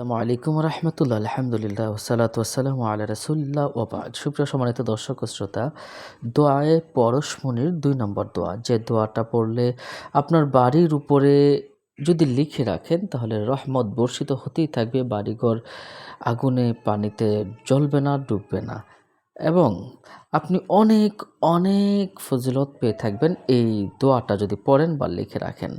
আসসালামু আলাইকুম রহমতুল্লাহ, আলহামদুলিল্লাহ ওসালাত ওসালাম আল্লাহ রসুল্লাহ ওবাদ সুপ্রিয় সম্মানিত দর্শক শ্রোতা, দোয়ায়ে পরশমণির দুই নম্বর দোয়া। যে দোয়াটা পড়লে আপনার বাড়ির উপরে যদি লিখে রাখেন, তাহলে রহমত বর্ষিত হতেই থাকবে, বাড়িঘর আগুনে পানিতে জ্বলবে না, ডুববে না। এবং আপনি অনেক অনেক ফজিলত পেয়ে থাকবেন। এই দোয়াটা যদি পড়েন বা লিখে রাখেন।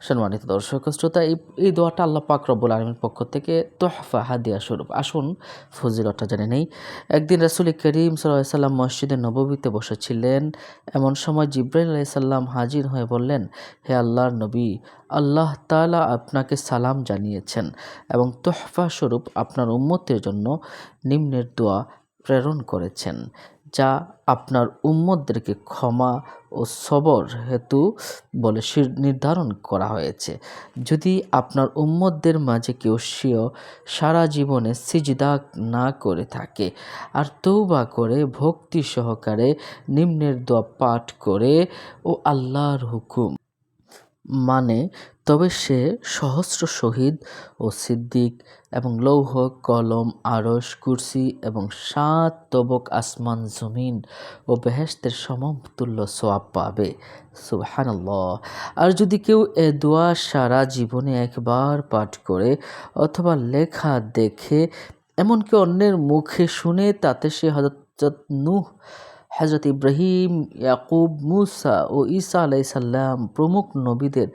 সম্মানিত দর্শক শ্রোতা, এই এই দোয়াটা আল্লাহ পাক রব্বুল আলমীর পক্ষ থেকে তোহফা, হাদিয়া স্বরূপ। আসুন ফজিলতটা জেনে নেই। একদিন রাসুল করিম সাল্লাম মসজিদে নববীতে বসেছিলেন। এমন সময় জিব্রাইল আলাইসাল্লাম হাজির হয়ে বললেন, হে আল্লাহর নবী, আল্লাহ তাআলা আপনাকে সালাম জানিয়েছেন এবং তোহফা স্বরূপ আপনার উম্মতের জন্য নিম্নের দোয়া প্রেরণ করেছেন, যা আপনার উম্মতদেরকে ক্ষমা ও সবর হেতু বলে নির্ধারণ করা হয়েছে। যদি আপনার উম্মতদের মাঝে কেউ স্বীয় সারা জীবনে সিজদা না করে থাকে আর তৌবা করে, ভক্তি সহকারে নিম্নের দোয়া পাঠ করে ও আল্লাহর হুকুম মানে তবে সে সহস্র শহীদ ও সিদ্দিক এবং লৌহ, কলম আরস কুরসি এবং সাত তবক আসমান জমিন ও বেহেস্তের সমতুল্য সোয়াব পাবে। সুবহানাল্লাহ। আর যদি কেউ এ দোয়া সারা জীবনে একবার পাঠ করে অথবা লেখা দেখে এমনকি অন্যের মুখে শুনে, তাতে সে হজরত নূহ হজরত ইব্রাহিম, ইয়াকুব, মুসা ও ঈসা আলাইসাল্লাম প্রমুখ নবীদের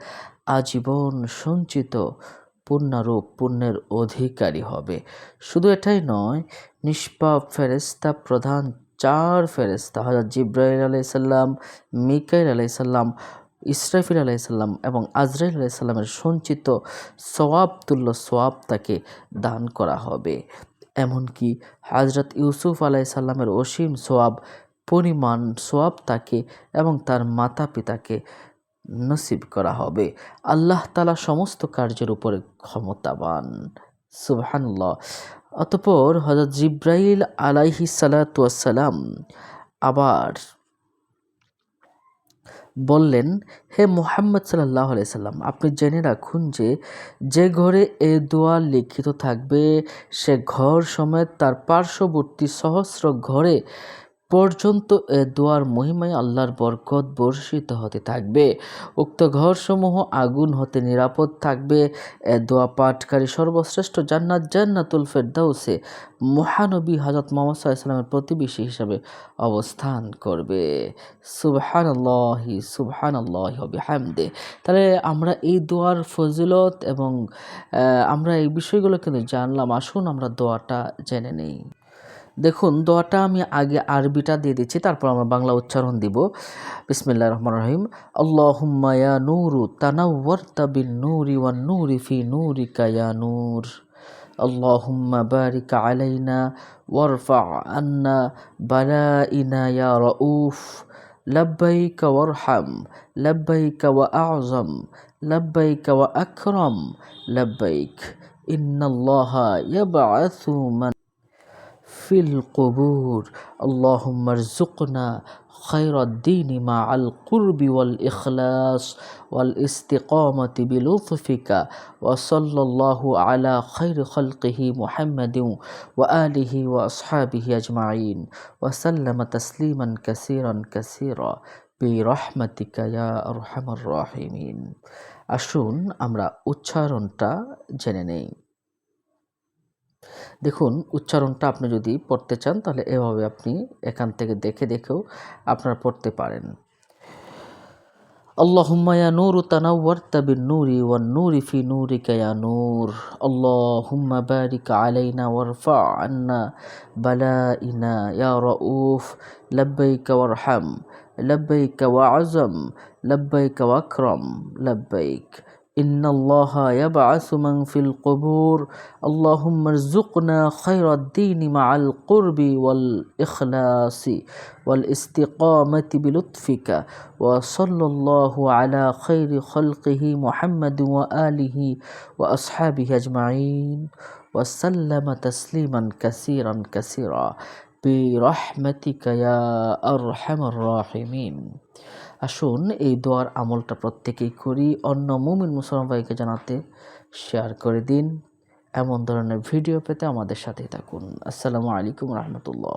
আজীবন সঞ্চিত পুণ্যারূপ পুণ্যের অধিকারী হবে। শুধু এটাই নয়, নিষ্পাপ ফেরেস্তা প্রধান চার ফেরেস্তা হজরত জিব্রাইল আলাইসাল্লাম মিকাইল আলাইসাল্লাম ইসরাফিল আলাইসাল্লাম এবং আজরাইল আলাইসাল্লামের সঞ্চিত সোয়াব তুল্য সোয়াব তাকে দান করা হবে। এমনকি হজরত ইউসুফ আলাইসাল্লামের অসীম সোয়াব পরিমাণ সোয়াব তাকে এবং তার মাতা পিতাকে নসিব করা হবে। আল্লাহ তালা সমস্ত কার্যের উপরে ক্ষমতাবান। সুবহানাল্লাহ। অতপর হজরত জিব্রাইল আলাইহি সালাতাম আবার বললেন, হে মোহাম্মদ সাল্লাহ সাল্লাম, আপনি জেনে রাখুন যে যে ঘরে এ দোয়া লিখিত থাকবে, সে ঘর সমেত তার পার্শ্ববর্তী সহস্র ঘরে পর্যন্ত এ দোয়ার মহিমায় আল্লাহর বরকত বর্ষিত হতে থাকবে। উক্ত ঘরসমূহ আগুন হতে নিরাপদ থাকবে। এ দোয়া পাঠকারী সর্বশ্রেষ্ঠ জান্নাত জান্নাতুল ফেরদাউসে মহানবী হজরত মোহাম্মদ সাল্লামের প্রতিবেশী হিসাবে অবস্থান করবে। সুবহান আল্লাহি সুবহান আল্লাহ হামদে তাহলে আমরা এই দোয়ার ফজিলত এবং আমরা এই বিষয়গুলো কিন্তু জানলাম। আসুন আমরা দোয়াটা জেনে নেই। দেখুন দোয়াটা আমি আগে আরবিটা দিয়ে দিচ্ছি তারপর আমরা বাংলা উচ্চারণ দিব বিসমিল্লাহ রহমান রহিম আল্লাহুম্মা ইয়া নূরু তানাওয়ারতা বিন নূরি ওয়ান নূরি ফি নূরিকা ইয়া নূর اللهم بارك علينا وارفع عنا بلائنا يا رؤوف لبيك وارحم لبيك وأعظم لبيك وأكرم لبيك إن الله يبعث من في القبور اللهم ارزقنا خير الدين مع القرب والإخلاص والاستقامة بلطفك وصلى الله على خير خلقه محمد وآله وأصحابه أجمعين وسلم تسليما كثيرا كثيرا برحمتك يا أرحم الراحمين আসুন আমরা উচ্চারণটা জেনে নেই দেখুন, উচ্চারণটা আপনি যদি পড়তে চান, তাহলে এভাবে আপনি এখান থেকে দেখে দেখেও আপনারা পড়তে পারেন। আল্লাহুম্মা ইয়া নূরু তানাওয়ারতা বিন নূরি ওয়ান নূরি ফি নূরিকা ইয়া নূর। আল্লাহুম্মা বারিক আলাইনা ওয়ারফা আন্না বালাইনা ইয়া রাউফ। লাব্বাইকা কাওয়া আজম ওয়াআজম কাওয়া ওয়াকরাম লাব্বাইক إن الله يبعث من في القبور. اللهم ارزقنا خير الدين مع القرب والإخلاص والاستقامة بلطفك. وصلى الله على خير خلقه محمد وآله وأصحابه أجمعين. وسلم تسليما كثيرا كثيرا. برحمتك يا أرحم الراحمين. আসুন, এই দোয়ার আমলটা প্রত্যেকেই করি। অন্য মুমিন মুসলমান ভাইকে জানাতে শেয়ার করে দিন। এমন ধরনের ভিডিও পেতে আমাদের সাথেই থাকুন। আসসালামু আলাইকুম রহমতুল্লাহ।